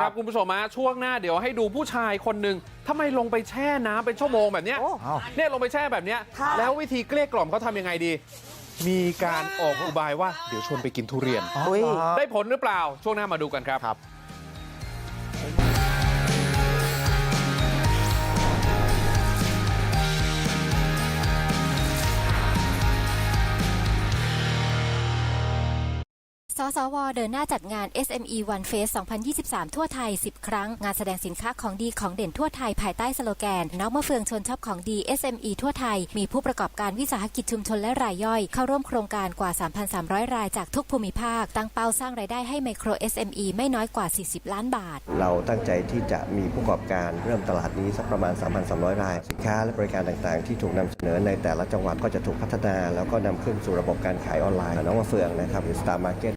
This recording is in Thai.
ครับคุณผู้ชมฮะช่วงหน้าเดี๋ยวให้ดูผู้ชายคนหนึ่งทำไมลงไปแช่น้ำเป็นชั่วโมงแบบเนี้ยโอ้อ้าวเนี่ยลงไปแช่แบบเนี้ยค่ะแล้ววิธีเกลี้ยกล่อมเขาทำยังไงดี มีการออกอุบายว่าเดี๋ยวชวนไปกินทุเรียนอุ๊ยได้ผลหรือเปล่าช่วงหน้ามาดูกันครับ สสว เดินหน้าจัดงาน SME One Face 2023 ทั่วไทย 10 ครั้ง งานแสดงสินค้าของดีของเด่นทั่วไทยภายใต้สโลแกน น้องมะเฟืองชนชอบของดี SME ทั่วไทย มีผู้ประกอบการวิสาหกิจชุมชนและรายย่อย เข้าร่วมโครงการกว่า 3,300 รายจากทุกภูมิภาค ตั้งเป้าสร้างรายได้ให้ไมโคร SME ไม่น้อยกว่า 40 ล้านบาท เราตั้งใจที่จะมีผู้ประกอบการเริ่มตลาดนี้สักประมาณ 3,300 ราย สินค้าและบริการต่างๆ ที่ถูกนำเสนอในแต่ละจังหวัดก็จะถูกพัฒนา แล้วก็นำขึ้นสู่ระบบการขายออนไลน์ น้องมะเฟืองนะครับหรือ Star Market